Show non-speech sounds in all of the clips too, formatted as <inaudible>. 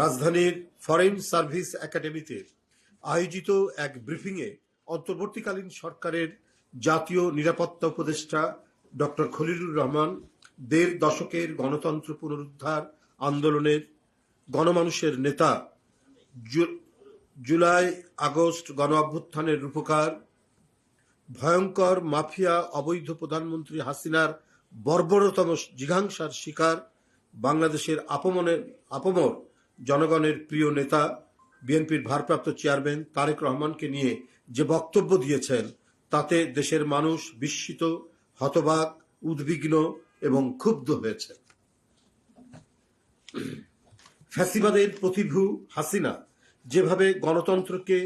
রাজধানীর foreign service একাডেমিতে আয়োজিত এক ব্রিফিংয়ে অন্তর্বর্তীকালীন সরকারের জাতীয় নিরাপত্তা উপদেষ্টা ডক্টর খলিলুর রহমান দেড় দশকের গণতন্ত্র পুনরুদ্ধার আন্দোলনের গণমানুষের নেতা জুলাই আগস্ট গণ অভ্যুত্থানের রূপকার, ভয়ঙ্কর মাফিয়া অবৈধ প্রধানমন্ত্রী হাসিনার বর্বরতম জিঘাংসার শিকার, বাংলাদেশের আপমনের আপমর জনগণের প্রিয় নেতা, বিএনপির ভারপ্রাপ্ত চেয়ারম্যান তারেক রহমানকে নিয়ে যে বক্তব্য দিয়েছেন, তাতে দেশের মানুষ বিস্মিত, হতবাক, উদ্বিগ্ন এবং ক্ষুব্ধ হয়েছে। ফ্যাসিবাদের প্রতিভু হাসিনা যেভাবে গণতন্ত্রকে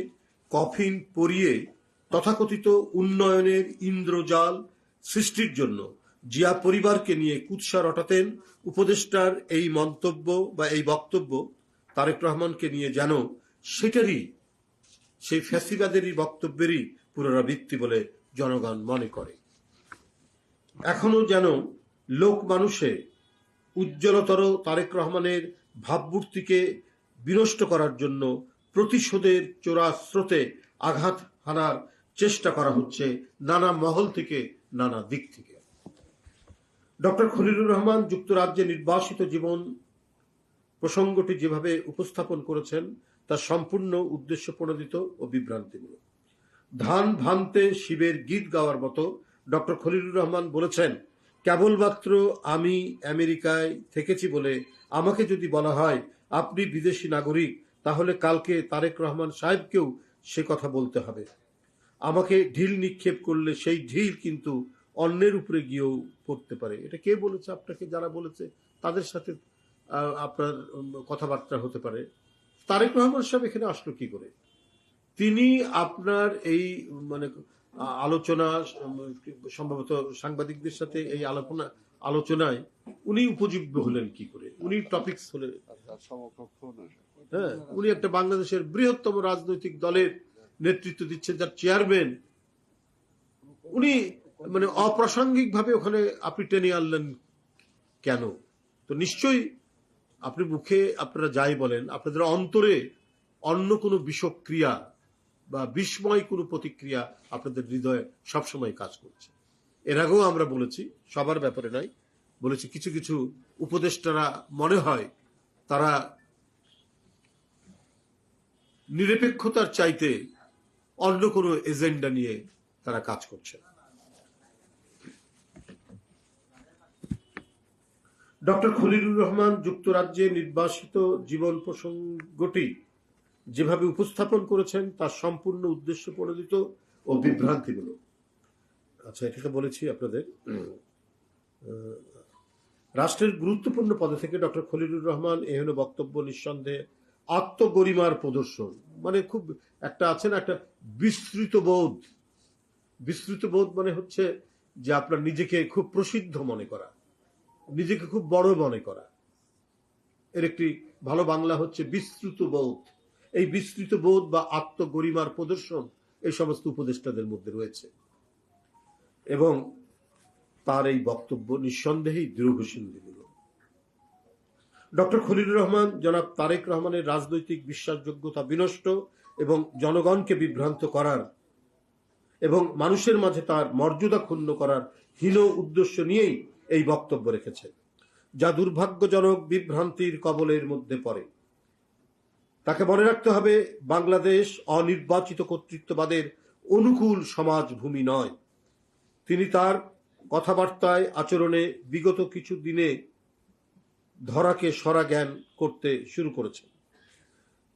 কফিন পরিয়ে তথাকথিত উন্নয়নের ইন্দ্রজাল সৃষ্টির জন্য জিয়া পরিবারকে নিয়ে কুৎসা রটাতেন, উপদেষ্টার এই মন্তব্য বা এই বক্তব্য তারেক রহমানকে নিয়ে যেন সেটারই, সেই ফ্যাসিবাদেরই বক্তব্যেরই পুনরাবৃত্তি বলে জনগণ মনে করে। এখনও যেন লোক মানুষে উজ্জ্বলতর তারেক রহমানের ভাবমূর্তিকে বিনষ্ট করার জন্য প্রতিশোধের চোরা স্রোতে আঘাত হানার চেষ্টা করা হচ্ছে নানা মহল থেকে, নানা দিক থেকে। ডক্টর খলিলুর রহমান যুক্তরাজ্যে নির্বাসিত জীবন প্রসঙ্গটি যেভাবে উপস্থাপন করেছেন, তা সম্পূর্ণ উদ্দেশ্য প্রণোদিত ও বিভ্রান্তিমূলক। ধান ভানতে শিবের গীত গাওয়ার মতো ডক্টর খলিলুর রহমান বলেছেন, কেবলমাত্র আমি আমেরিকায় থেকেছি বলে আমাকে যদি বলা হয়, আপনি বিদেশি নাগরিক, তাহলে কালকে তারেক রহমান সাহেবকেও সে কথা বলতে হবে। আমাকে ঢিল নিক্ষেপ করলে সেই ঢিল কিন্তু অন্যের উপরে গিয়েও পড়তে পারে। এটা কে বলেছে? আপনাকে যারা বলেছে, তাদের সাথে আপনার কথাবার্তা হতে পারে। তারেক রহমান সাহেব এখানে আসলো কি করে? তিনি আপনার এই মানে আলোচনা সম্ভবত সাংবাদিকদের সাথে এই আলোচনা, আলোচনায় উনি উপযোগ্য হলেন কি করে? উনি টপিকস হলেন। হ্যাঁ উনি একটা বাংলাদেশের বৃহত্তম রাজনৈতিক দলের নেতৃত্ব দিচ্ছেন, যার চেয়ারম্যান উনি মানে অপ্রাসঙ্গিক ভাবে ওখানে আপনি টেনে আনলেন কেন? তো নিশ্চয়ই আপনি মুখে আপনারা যাই বলেন, আপনাদের অন্তরে অন্য কোনো বিষক্রিয়া বা বিস্ময় কোনো প্রতিক্রিয়া আপনাদের হৃদয়ে সবসময় কাজ করছে। এর আগেও আমরা বলেছি, সবার ব্যাপারে নয়, বলেছি কিছু কিছু উপদেষ্টারা মনে হয় তারা নিরপেক্ষতার চাইতে অন্য কোনো এজেন্ডা নিয়ে তারা কাজ করছে ডক্টর খলিলুর রহমান যুক্তরাজ্যে নির্বাসিত জীবন প্রসঙ্গটি যেভাবে উপস্থাপন করেছেন তা সম্পূর্ণ উদ্দেশ্য প্রণোদিত ও বিভ্রান্তিমূলক। আচ্ছা এটা তো বলেছি আপনাদের। রাষ্ট্রের গুরুত্বপূর্ণ পদে থেকে ডক্টর খলিলুর রহমান এহেন বক্তব্য নিঃসন্দেহে আত্মগরিমার প্রদর্শন। মানে খুব একটা আছে না, একটা বিস্তৃত বোধ। বিস্তৃত বোধ মানে হচ্ছে যে আপনার নিজেকে খুব প্রসিদ্ধ মনে করা। নিজেকে খুব বড় মনে করা। এর একটি ভালো বাংলা হচ্ছে বিস্তৃত বোধ। এই বিস্তৃত বোধ বা আত্মগরিমার প্রদর্শন এই সমস্ত উপদেষ্টাদের মধ্যে রয়েছে। এবং তার এই বক্তব্য নিঃসন্দেহেই দৃঢ়সিন্ধিমূলক ডক্টর খলিলুর রহমান, জনাব তারেক রহমানের রাজনৈতিক বিশ্বাসযোগ্যতা বিনষ্ট এবং জনগণকে বিভ্রান্ত করার এবং মানুষের মাঝে তার মর্যাদা ক্ষুণ্ণ করার হীন উদ্দেশ্য নিয়েই এই বক্তব্য রেখেছে যা দুর্ভাগ্যজনক বিভ্রান্তির কবলের মধ্যে পড়ে। তাকে মনে রাখতে হবে, বাংলাদেশ অনির্বাচিত কর্তৃত্ববাদের অনুকূল সমাজ ভূমি নয়। তিনি তার কথাবার্তায়, আচরণে বিগত কিছু দিনে ধরাকে সরা জ্ঞান করতে শুরু করেছেন।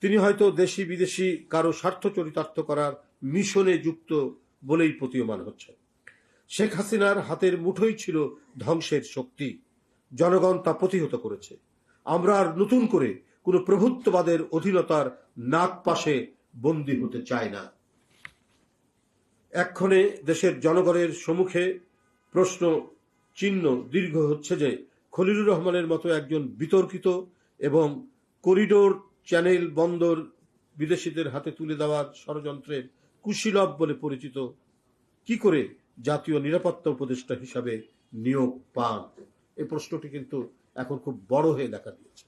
তিনি হয়তো দেশি বিদেশি কারও স্বার্থ চরিতার্থ করার মিশনে যুক্ত বলেই প্রতীয়মান হচ্ছেন। শেখ হাসিনার হাতের মুঠোই ছিল ধ্বংসের শক্তি। জনগণ তা প্রতিহত করেছে। আমরা আর নতুন করে কোনো প্রভুত্ববাদের অধীনতার নাক পাশে বন্দী হতে চাই না। এক্ষণে দেশের জনগণের সম্মুখে প্রশ্ন, চিহ্ন দীর্ঘ হচ্ছে যে খলিলুর রহমানের মতো একজন বিতর্কিত এবং করিডোর, চ্যানেল, বন্দর বিদেশিদের হাতে তুলে দেওয়ার ষড়যন্ত্রের কুশীলভ বলে পরিচিত কি করে জাতীয় নিরাপত্তা উপদেষ্টা হিসাবে নিয়োগ পান। এই প্রশ্নটি কিন্তু এখন খুব বড় হয়ে দেখা দিয়েছে।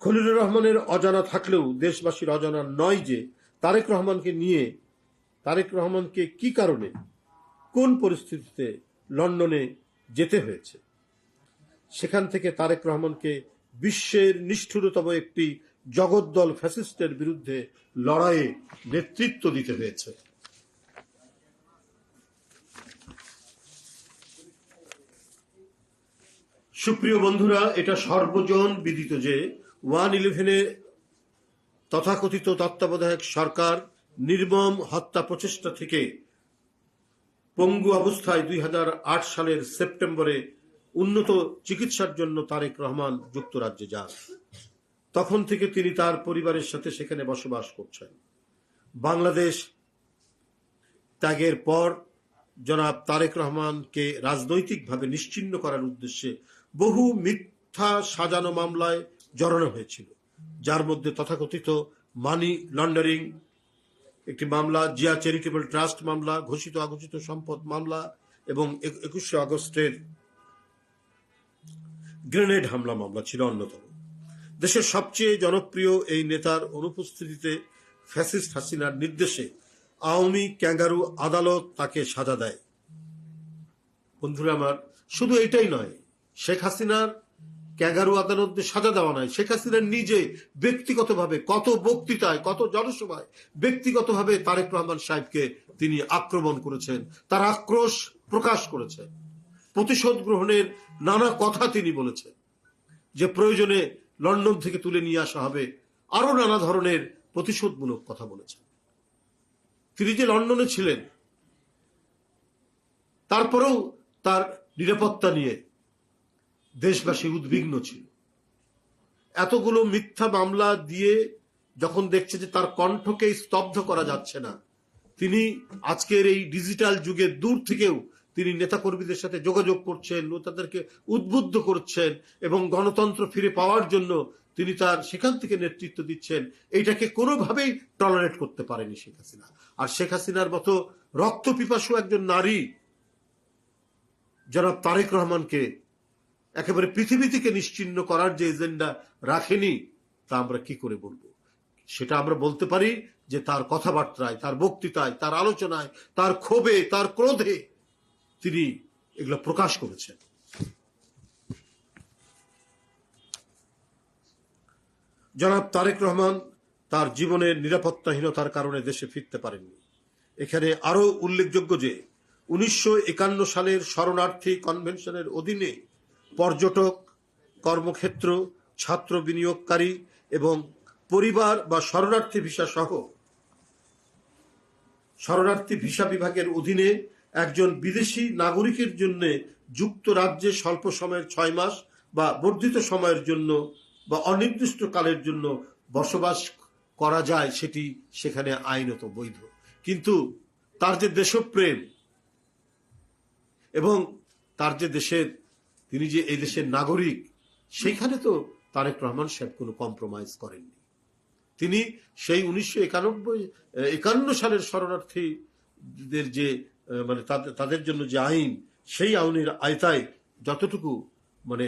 খলিলুর রহমানের অজানা থাকলেও দেশবাসীর অজানা নয় যে তারেক রহমানকে নিয়ে, তারেক রহমানকে কি কারণে, কোন পরিস্থিতিতে লন্ডনে যেতে হয়েছে? সেখান থেকে তারেক রহমানকে বিশ্বের নিষ্ঠুরতম একটি জগদ্দল ফ্যাসিস্টের বিরুদ্ধে লড়াইয়ে নেতৃত্ব দিতে হয়েছে। সুপ্রিয় বন্ধুরা, এটা সর্বজন বিদিত যে ওয়ান ইলেভেনে তথাকথিত তত্ত্বাবধায়ক সরকার নির্মম হত্যা প্রচেষ্টা থেকে পঙ্গু অবস্থায় দুই হাজার আট সালের সেপ্টেম্বরে উন্নত চিকিৎসার জন্য তারেক রহমান যুক্তরাজ্যে যান। তখন থেকে তিনি তার পরিবারের সাথে সেখানে বসবাস করছেন। বাংলাদেশ ত্যাগের পর জনাব তারেক রহমানকে রাজনৈতিকভাবে নিশ্চিহ্ন করার উদ্দেশ্যে বহু মিথ্যা সাজানো মামলায় জড়ানো হয়েছিল। যার মধ্যে তথাকথিত মানি লন্ডারিং, একটি মামলা, জিয়া চ্যারিটেবল ট্রাস্ট মামলা, ঘোষিত অঘোষিত সম্পদ মামলা এবং একুশে আগস্টের গ্রেনেড হামলা মামলা ছিল অন্যতম। দেশের সবচেয়ে জনপ্রিয় এই নেতার অনুপস্থিতিতে ফ্যাসিস্ট হাসিনার নির্দেশে আওয়ামী ক্যাঙ্গারু আদালত তাকে সাজা দেয়। বন্ধুরা, আমার শুধু এটাই নয় শেখ হাসিনার ক্যাঙ্গারু আদালতে সাজা দেওয়া নয় শেখ হাসিনার নিজে ব্যক্তিগতভাবে কত বক্তৃতায়, কত জনসভায় ব্যক্তিগতভাবে তারেক রহমান সাহেবকে তিনি আক্রমণ করেছেন, তার আক্রোশ প্রকাশ করেছেন। প্রতিশোধ গ্রহণের নানা কথা তিনি বলেছেন। যে প্রয়োজনে লন্ডন থেকে তুলে নিয়ে আসা হবে আরও নানা ধরনের প্রতিশোধমূলক কথা বলেছেন। তিনি যে লন্ডনে ছিলেন, তারপরেও তার নিরাপত্তা নিয়ে দেশবাসী উদ্বিগ্ন ছিল। এতগুলো মিথ্যা মামলা দিয়ে যখন দেখছে যে তার কণ্ঠকে স্তব্ধ করা যাচ্ছে না, তিনি আজকের এই ডিজিটাল যুগে দূর থেকেও তিনি নেতাকর্মীদের সাথে যোগাযোগ করছেন ও তাদেরকে উদ্বুদ্ধ করছেন এবং গণতন্ত্র ফিরে পাওয়ার জন্য তিনি তার সেখান থেকে নেতৃত্ব দিচ্ছেন, এইটাকে কোনোভাবেই টলারেট করতে পারেনি শেখ হাসিনা। আর শেখ হাসিনার মতো রক্ত পিপাসু একজন নারী, জনাব তারেক রহমানকে একেবারে পৃথিবী থেকে নিশ্চিন্ন করার যে এজেন্ডা রাখেনি, তা আমরা কি করে বলব? সেটা আমরা বলতে পারি যে তার কথাবার্তায়, তার বক্তৃতায়, তার আলোচনায়, তার ক্ষোভে, তার ক্রোধে তিনি এগুলো প্রকাশ করেছেন। জনাব তারেক রহমান তার জীবনের নিরাপত্তাহীনতার কারণে দেশে ফিরতে পারেননি। এখানে আরও উল্লেখযোগ্য যে উনিশশো একান্ন সালের শরণার্থী কনভেনশনের অধীনে পর্যটক, কর্মক্ষেত্র, ছাত্র বিনিয়োগকারী এবং পরিবার বা শরণার্থী ভিসা সহ শরণার্থী ভিসা বিভাগের অধীনে একজন বিদেশি নাগরিকের জন্য যুক্তরাজ্যে স্বল্প সময়ের ছয় মাস বা বর্ধিত সময়ের জন্য বা অনির্দিষ্ট কালের জন্য বসবাস করা যায় সেটি সেখানে আইনত বৈধ। কিন্তু তার যে দেশপ্রেম এবং তার যে দেশের তিনি যে এই দেশের নাগরিক, সেইখানে তো তারেক রহমান সাহেব কোনো কম্প্রোমাইজ করেননি। তিনি সেই উনিশশো একানব্বই একান্ন সালের শরণার্থীদের যে মানে তাদের- জন্য যে আইন, সেই আইনের আয়তায় যতটুকু মানে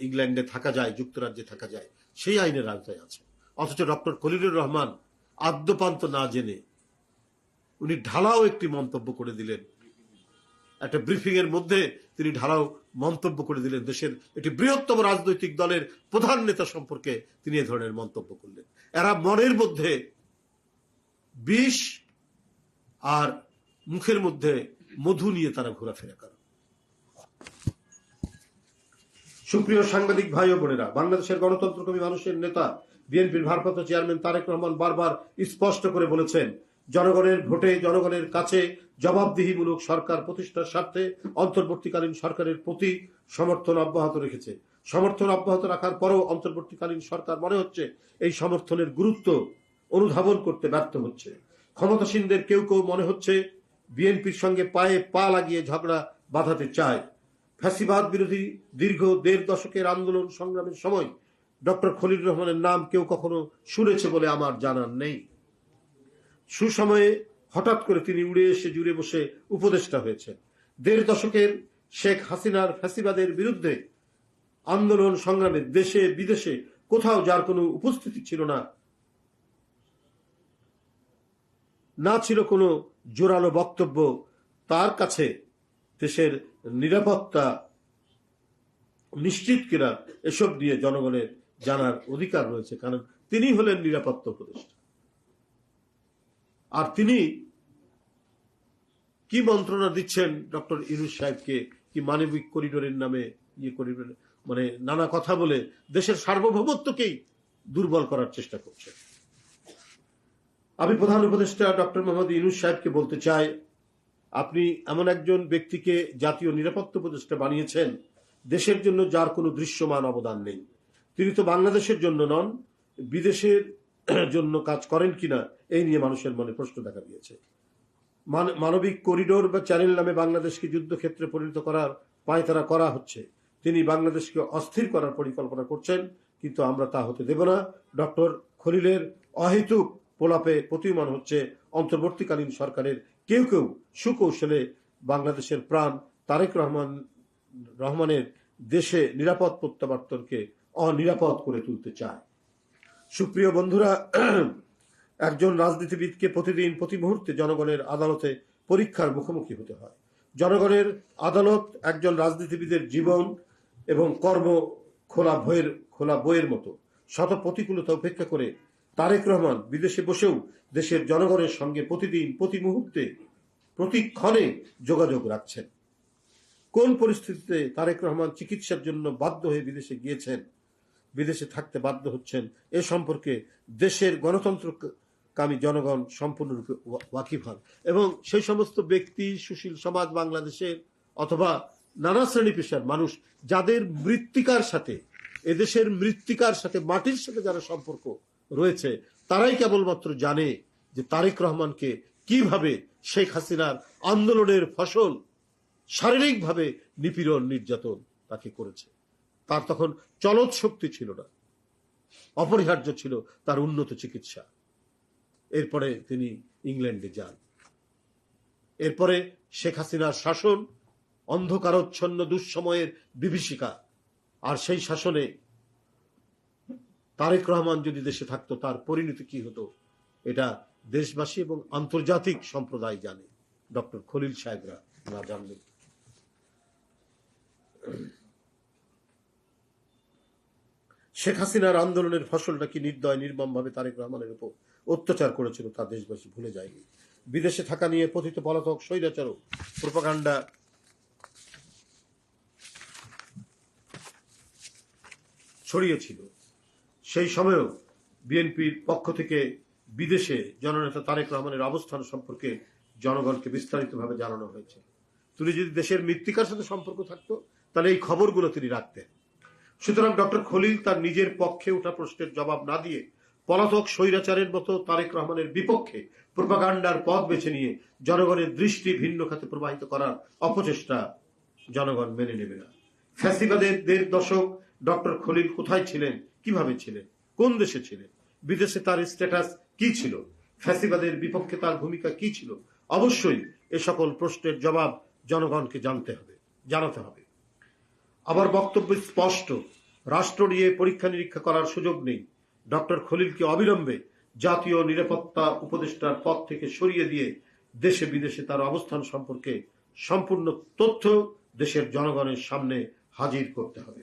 ইংল্যান্ডে থাকা যায়, যুক্তরাজ্যে থাকা যায়, সেই আইনের আওতায় আছে। অথচ ডক্টর খলিলুর রহমান আদ্যপান্ত না জেনে উনি ঢালাও একটি মন্তব্য করে দিলেন। একটা ব্রিফিং এর মধ্যে তিনি ঢালাও মন্তব্য করে দিলেন দেশের একটি বৃহত্তম রাজনৈতিক দলের প্রধান নেতা সম্পর্কে তিনি এ ধরনের মন্তব্য করলেন। এরা মনের মধ্যে বিষ আর মুখের মধ্যে মধু নিয়ে তারা ঘোরাফেরা করে। সুপ্রিয় সাংবাদিক ভাই ও বোনেরা, বাংলাদেশের গণতন্ত্রকর্মী মানুষের নেতা, বিএনপির ভারপ্রাপ্ত চেয়ারম্যান তারেক রহমান বারবার স্পষ্ট করে বলেছেন জনগণের ভোটে, জনগণের কাছে জবাবদিহিমূলক সরকার প্রতিষ্ঠার স্বার্থে অন্তর্বর্তীকালীন সরকারের প্রতি সমর্থন অব্যাহত রেখেছে। সমর্থন অব্যাহত রাখার পরও অন্তর্বর্তীকালীন সরকার মনে হচ্ছে এই সমর্থনের গুরুত্ব অনুধাবন করতে ব্যর্থ হচ্ছে। ক্ষমতাসীনদের কেউ কেউ মনে হচ্ছে বিএনপির সঙ্গে পায়ে পা লাগিয়ে ঝগড়া বাঁধাতে চায়। ফ্যাসিবাদ বিরোধী দীর্ঘ দেড় দশকের আন্দোলন সংগ্রামের সময় ডক্টর খলিল রহমানের নাম কেউ কখনো শুনেছে বলে আমার জানার নেই। সুসময়ে হঠাৎ করে তিনি উড়ে এসে জুড়ে বসে উপদেষ্টা হয়েছে দেড় দশকের শেখ হাসিনার ফ্যাসিবাদের বিরুদ্ধে আন্দোলন সংগ্রামে দেশে, বিদেশে কোথাও যার কোনো উপস্থিতি ছিল না না ছিল কোনো জোরালো বক্তব্য, তার কাছে দেশের নিরাপত্তা নিশ্চিত কিনা, এসব নিয়ে জনগণের জানার অধিকার রয়েছে, কারণ তিনি হলেন নিরাপত্তা উপদেষ্টা। আর তিনি কি মন্ত্রণা দিচ্ছেন ডক্টর ইনুস সাহেবকে? কি মানবিক করিডোরের নামে ইয়ে করিডোর মানে নানা কথা বলে দেশের সার্বভৌমত্বকেই দুর্বল করার চেষ্টা করছে আমি প্রধান উপদেষ্টা ডক্টর মোহাম্মদ ইনুস সাহেবকে বলতে চাই, আপনি এমন একজন ব্যক্তিকে জাতীয় নিরাপত্তা উপদেষ্টা বানিয়েছেন, দেশের জন্য যার কোনো দৃশ্যমান অবদান নেই। তিনি তো বাংলাদেশের জন্য নন, বিদেশের <clears throat> জন্য কাজ করেন কিনা, এই নিয়ে মানুষের মনে প্রশ্ন দেখা দিয়েছে। মান- মানবিক করিডোর বা চ্যানেল নামে বাংলাদেশকে যুদ্ধক্ষেত্রে পরিণত করার পায়তারা করা হচ্ছে। তিনি বাংলাদেশকে অস্থির করার পরিকল্পনা করছেন, কিন্তু আমরা তা হতে দেব না। ডক্টর খলিলের অহেতুক পোলাপে প্রতিমান হচ্ছে অন্তর্বর্তীকালীন সরকারের কেউ কেউ সুকৌশলে বাংলাদেশের প্রাণ তারেক রহমান, রহমানের দেশে নিরাপদ প্রত্যাবর্তনকে অনিরাপদ করে তুলতে চায়। সুপ্রিয় বন্ধুরা, একজন রাজনীতিবিদকে প্রতিদিন, প্রতি মুহূর্তে জনগণের আদালতে পরীক্ষার মুখোমুখি হতে হয়। জনগণের আদালত একজন রাজনীতিবিদের জীবন এবং কর্ম খোলা বইয়ের খোলা বইয়ের মতো শত প্রতিকূলতা উপেক্ষা করে তারেক রহমান বিদেশে বসেও দেশের জনগণের সঙ্গে প্রতিদিন, প্রতি মুহূর্তে প্রতিক্ষণে যোগাযোগ রাখছেন। কোন পরিস্থিতিতে তারেক রহমান চিকিৎসার জন্য বাধ্য হয়ে বিদেশে গিয়েছেন? বিদেশে থাকতে বাধ্য হচ্ছেন, এ সম্পর্কে দেশের গণতন্ত্রকামী জনগণ সম্পূর্ণরূপে ওয়া- ওয়াকিফ হন। এবং সেই সমস্ত ব্যক্তি, সুশীল সমাজ বাংলাদেশের অথবা নানা শ্রেণি পেশার মানুষ, যাদের মৃত্তিকার সাথে, এদেশের মৃত্তিকার সাথে, মাটির সাথে যারা সম্পর্ক রয়েছে, তারাই কেবলমাত্র জানে যে তারেক রহমানকে কীভাবে শেখ হাসিনার আন্দোলনের ফসল শারীরিকভাবে নিপীড়ন, নির্যাতন তাকে করেছে। তার তখন চলৎ শক্তি ছিল না। অপরিহার্য ছিল তার উন্নত চিকিৎসা। এরপরে তিনি ইংল্যান্ডে যান। এরপরে শেখ হাসিনার শাসন অন্ধকারচ্ছন্ন দুঃসময়ের বিভীষিকা। আর সেই শাসনে তারেক রহমান যদি দেশে থাকতো, তার পরিণতি কি হতো, এটা দেশবাসী এবং আন্তর্জাতিক সম্প্রদায় জানে। ডক্টর খলিল সাহেবরা না জানলে। শেখ হাসিনার আন্দোলনের ফসলটা কি নির্দয়, নির্মমভাবে তারেক রহমানের উপর অত্যাচার করেছিল তা দেশবাসী ভুলে যায়নি। বিদেশে থাকা নিয়ে পতিত পলাতক স্বৈরাচারও প্রোপাগান্ডা। ছড়িয়েছিল। সেই সময়েও বিএনপির পক্ষ থেকে বিদেশে জননেতা তারেক রহমানের অবস্থান সম্পর্কে জনগণকে বিস্তারিতভাবে জানানো হয়েছে। তিনি যদি দেশের মৃত্তিকার সাথে সম্পর্ক থাকতো, তাহলে এই খবরগুলো তিনি রাখতেন। সুতরাং ডক্টর খলিল তার নিজের পক্ষে ওঠা প্রশ্নের জবাব না দিয়ে পলাতক স্বৈরাচারের মতো তারেক রহমানের বিপক্ষে প্রোপাগান্ডার পথ বেছে নিয়ে জনগণের দৃষ্টি ভিন্ন খাতে প্রবাহিত করার অপচেষ্টা জনগণ মেনে নেবে না। ফ্যাসিবাদের দেড় দশক ডক্টর খলিল কোথায় ছিলেন, কীভাবে ছিলেন, কোন দেশে ছিলেন, বিদেশে তার স্ট্যাটাস কি ছিল, ফ্যাসিবাদের বিপক্ষে তার ভূমিকা কি ছিল, অবশ্যই এ সকল প্রশ্নের জবাব জনগণকে জানতে হবে, জানাতে হবে। আবার বক্তব্য স্পষ্ট। রাষ্ট্র নিয়ে পরীক্ষা নিরীক্ষা করার সুযোগ নেই। ডক্টর খলিলকে অবিলম্বে জাতীয় নিরাপত্তা উপদেষ্টার পদ থেকে সরিয়ে দিয়ে দেশে বিদেশে তার অবস্থান সম্পর্কে সম্পূর্ণ তথ্য দেশের জনগণের সামনে হাজির করতে হবে।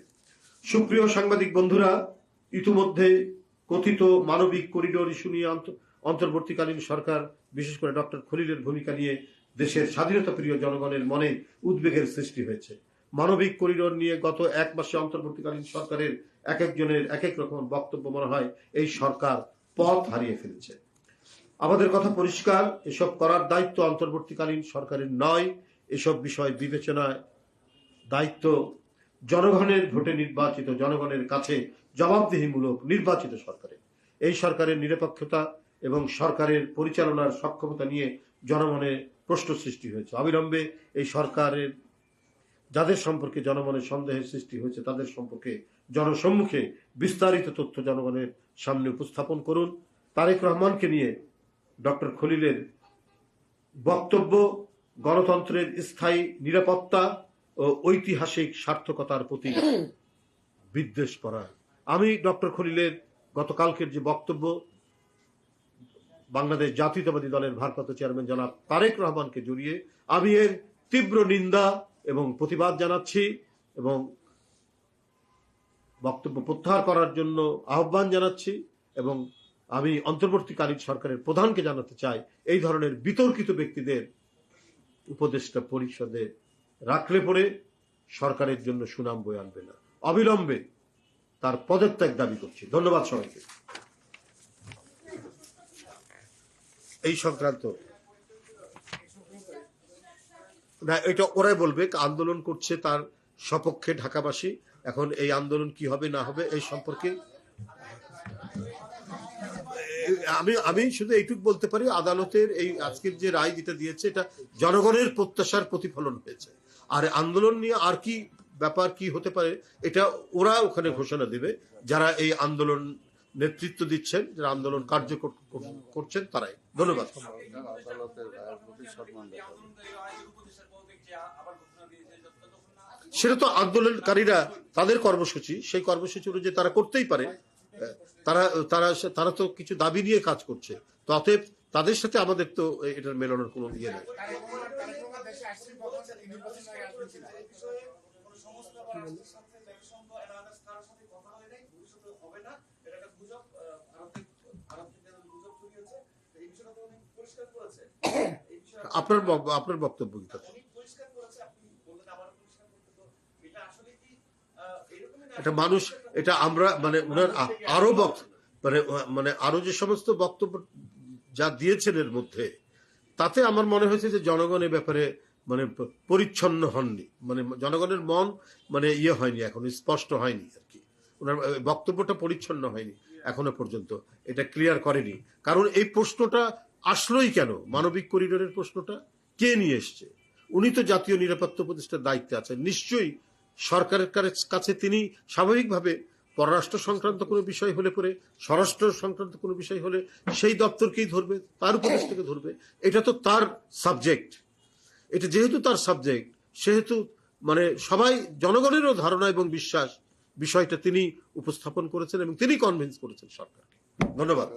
সুপ্রিয় সাংবাদিক বন্ধুরা, ইতিমধ্যে কথিত মানবিক করিডোর ইস্যু নিয়ে অন্তর্বর্তীকালীন সরকার, বিশেষ করে ডক্টর খলিলের ভূমিকা নিয়ে দেশের স্বাধীনতা প্রিয় জনগণের মনে উদ্বেগের সৃষ্টি হয়েছে। মানবিক করিডোর নিয়ে গত এক মাসে অন্তর্বর্তীকালীন সরকারের এক একজনের এক এক রকম বক্তব্য মনে হয় এই সরকার পথ হারিয়ে ফেলেছে। আমাদের কথা পরিষ্কার, এসব করার দায়িত্ব অন্তর্বর্তীকালীন সরকারের নয়, এসব বিষয় বিবেচনায় দায়িত্ব জনগণের ভোটে নির্বাচিত জনগণের কাছে জবাবদিহিমূলক নির্বাচিত সরকারের। এই সরকারের নিরপেক্ষতা এবং সরকারের পরিচালনার সক্ষমতা নিয়ে জনমনে প্রশ্ন সৃষ্টি হয়েছে। অবিলম্বে এই সরকারের যাদের সম্পর্কে জনমনের সন্দেহের সৃষ্টি হয়েছে, তাদের সম্পর্কে জনসম্মুখে বিস্তারিত তথ্য জনগণের সামনে উপস্থাপন করুন। তারেক রহমানকে নিয়ে ডক্টর খলিলের বক্তব্য, গণতন্ত্রের স্থায়ী নিরাপত্তা ও ঐতিহাসিক সার্থকতার প্রতি বিদ্বেষ করা আমি ডক্টর খলিলের গতকালকের যে বক্তব্য, বাংলাদেশ জাতীয়তাবাদী দলের ভারপ্রাপ্ত চেয়ারম্যান জনাব তারেক রহমানকে জড়িয়ে, আমি এর তীব্র নিন্দা এবং প্রতিবাদ জানাচ্ছি এবং বক্তব্য প্রত্যাহার করার জন্য আহ্বান জানাচ্ছি এবং আমি অন্তর্বর্তীকালীন সরকারের প্রধানকে জানাতে চাই, এই ধরনের বিতর্কিত ব্যক্তিদের উপদেষ্টা পরিষদে রাখলে পরে সরকারের জন্য সুনাম বয়ে আনবে না। অবিলম্বে তার পদত্যাগ দাবি করছি। ধন্যবাদ সবাইকে। এই সংক্রান্ত না, এটা ওরাই বলবে, আন্দোলন করছে তার সপক্ষে ঢাকাবাসী। এখন এই আন্দোলন কি হবে, না হবে, এই সম্পর্কে আমি আমি শুধু এইটুকু বলতে পারি, আদালতের এই আজকের যে রায় যেটা দিয়েছে, এটা জনগণের প্রত্যাশার প্রতিফলন হয়েছে। আর আন্দোলন নিয়ে আর কি ব্যাপার, কি হতে পারে, এটা ওরা ওখানে ঘোষণা দেবে। যারা এই আন্দোলন নেতৃত্ব দিচ্ছেন, যারা আন্দোলন কার্যকর করছেন, তারাই। ধন্যবাদ। সেটা তো আন্দোলনকারীরা তাদের কর্মসূচি, সেই কর্মসূচি অনুযায়ী তারা করতেই পারে। তারা তারা তারা তো কিছু দাবি নিয়ে কাজ করছে। তো অতএব তাদের সাথে আমাদের তো এটার মেলানোর কোনো ইয়ে নেই? আপনার আপনার বক্তব্য কি এটা মানুষ, এটা আমরা মানে ওনার আ- আরও মানে মানে আরও যে সমস্ত বক্তব্য যা দিয়েছেন এর মধ্যে, তাতে আমার মনে হয়েছে যে জনগণ এ ব্যাপারে মানে পরিচ্ছন্ন হননি। মানে জনগণের মন মানে ইয়ে হয়নি এখন, স্পষ্ট হয়নি আর কি। ওনার বক্তব্যটা পরিচ্ছন্ন হয়নি এখনও পর্যন্ত, এটা ক্লিয়ার করেনি। কারণ এই প্রশ্নটা আসলোই কেন? মানবিক করিডোরের প্রশ্নটা কে নিয়ে এসছে? উনি তো জাতীয় নিরাপত্তা উপদেষ্টার দায়িত্বে আছেন। নিশ্চয়ই সরকারের কারে- কাছে তিনি স্বাভাবিকভাবে পররাষ্ট্র সংক্রান্ত কোনো বিষয় হলে পরে, স্বরাষ্ট্র সংক্রান্ত কোনো বিষয় হলে সেই দপ্তরকেই ধরবে, তার উপদেষ্টাকে ধরবে। এটা তো তার সাবজেক্ট। এটা যেহেতু তার সাবজেক্ট, সেহেতু মানে সবাই, জনগণেরও ধারণা এবং বিশ্বাস বিষয়টা তিনি উপস্থাপন করেছেন এবং তিনি কনভিন্স করেছেন সরকারকে। ধন্যবাদ।